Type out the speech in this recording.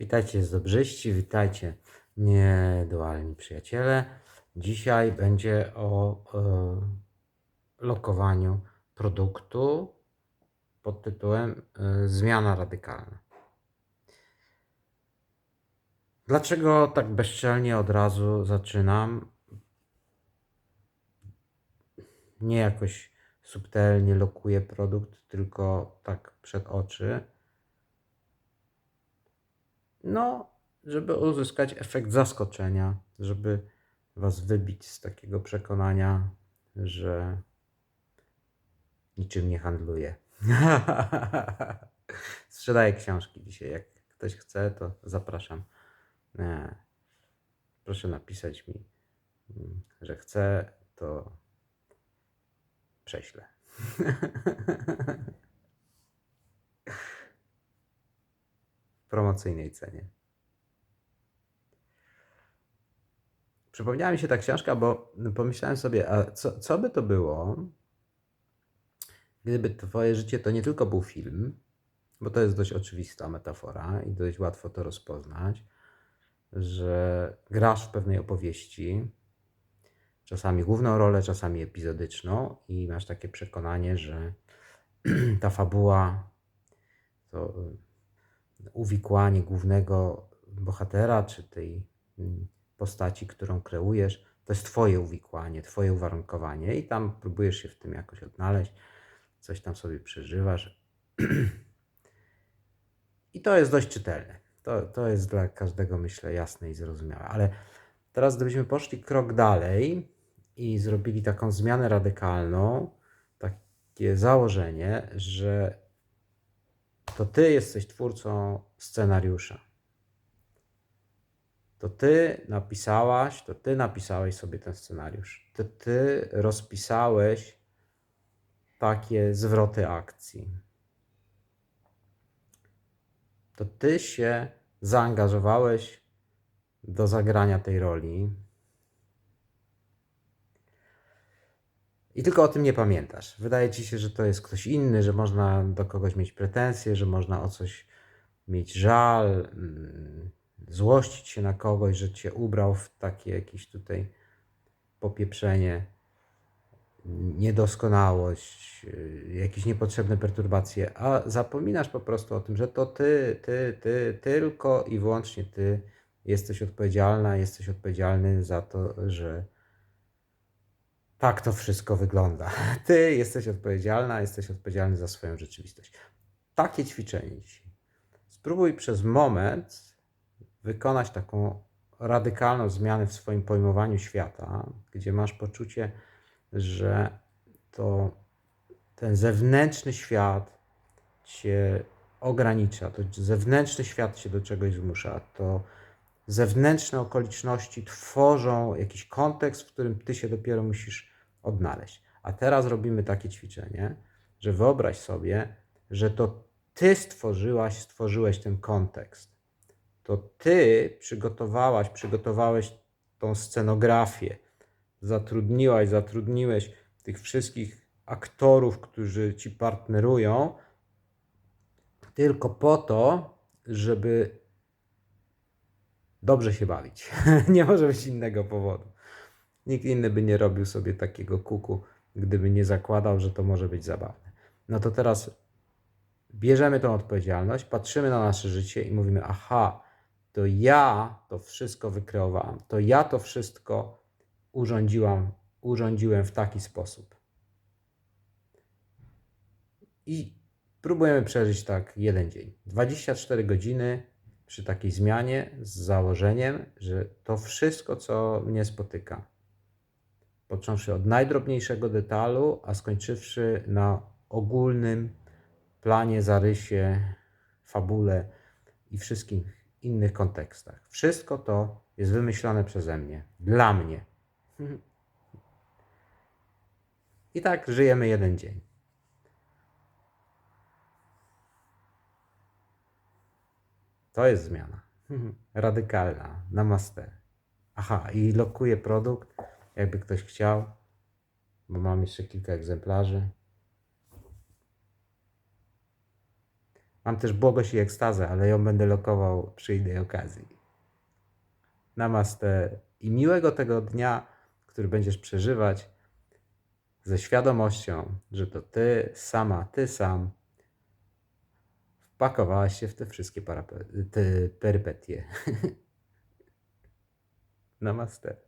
Witajcie z dobrzyści, witajcie niedualni przyjaciele. Dzisiaj będzie o e, lokowaniu produktu pod tytułem e, Zmiana radykalna. Dlaczego tak bezczelnie od razu zaczynam? Nie jakoś subtelnie lokuję produkt, tylko tak przed oczy. No, żeby uzyskać efekt zaskoczenia, żeby Was wybić z takiego przekonania, że niczym nie handluję. Sprzedaję książki dzisiaj. Jak ktoś chce, to zapraszam. Nie. Proszę napisać mi, mm, że chce, to prześlę. promocyjnej cenie. Przypomniała mi się ta książka, bo pomyślałem sobie, a co, co by to było, gdyby Twoje życie to nie tylko był film, bo to jest dość oczywista metafora i dość łatwo to rozpoznać, że grasz w pewnej opowieści, czasami główną rolę, czasami epizodyczną, i masz takie przekonanie, że ta fabuła, to uwikłanie głównego bohatera, czy tej mm, postaci, którą kreujesz, to jest Twoje uwikłanie, Twoje uwarunkowanie, i tam próbujesz się w tym jakoś odnaleźć, coś tam sobie przeżywasz. I to jest dość czytelne. To, to jest dla każdego, myślę, jasne i zrozumiałe. Ale teraz, gdybyśmy poszli krok dalej i zrobili taką zmianę radykalną, takie założenie, że to ty jesteś twórcą scenariusza. To ty napisałaś, to ty napisałeś sobie ten scenariusz. To ty rozpisałeś takie zwroty akcji. To ty się zaangażowałeś do zagrania tej roli. I tylko o tym nie pamiętasz. Wydaje ci się, że to jest ktoś inny, że można do kogoś mieć pretensje, że można o coś mieć żal, mm, złościć się na kogoś, że cię ubrał w takie jakieś tutaj popieprzenie, niedoskonałość, yy, jakieś niepotrzebne perturbacje, a zapominasz po prostu o tym, że to ty, ty, ty, tylko i wyłącznie ty jesteś odpowiedzialna, jesteś odpowiedzialny za to, że tak to wszystko wygląda. Ty jesteś odpowiedzialna, jesteś odpowiedzialny za swoją rzeczywistość. Takie ćwiczenie dzisiaj. Spróbuj przez moment wykonać taką radykalną zmianę w swoim pojmowaniu świata, gdzie masz poczucie, że to ten zewnętrzny świat cię ogranicza, to zewnętrzny świat cię do czegoś zmusza, to zewnętrzne okoliczności tworzą jakiś kontekst, w którym ty się dopiero musisz odnaleźć. A teraz robimy takie ćwiczenie, że wyobraź sobie, że to ty stworzyłaś, stworzyłeś ten kontekst. To ty przygotowałaś, przygotowałeś tą scenografię, zatrudniłaś, zatrudniłeś tych wszystkich aktorów, którzy ci partnerują, tylko po to, żeby dobrze się bawić. nie może być innego powodu. Nikt inny by nie robił sobie takiego kuku, gdyby nie zakładał, że to może być zabawne. No to teraz bierzemy tą odpowiedzialność, patrzymy na nasze życie i mówimy: Aha, to ja to wszystko wykreowałam, to ja to wszystko urządziłam, urządziłem w taki sposób. I próbujemy przeżyć tak jeden dzień. 24 godziny przy takiej zmianie z założeniem, że to wszystko, co mnie spotyka, począwszy od najdrobniejszego detalu, a skończywszy na ogólnym planie, zarysie, fabule i wszystkich innych kontekstach. Wszystko to jest wymyślone przeze mnie, dla mnie. I tak żyjemy jeden dzień. To jest zmiana. Radykalna. Namaste. Aha, i lokuję produkt, jakby ktoś chciał, bo mam jeszcze kilka egzemplarzy. Mam też błogość i ekstazę, ale ją będę lokował przy innej okazji. Namaste i miłego tego dnia, który będziesz przeżywać ze świadomością, że to ty sama, ty sam wpakowałaś się w te wszystkie te perypetie. Namaste.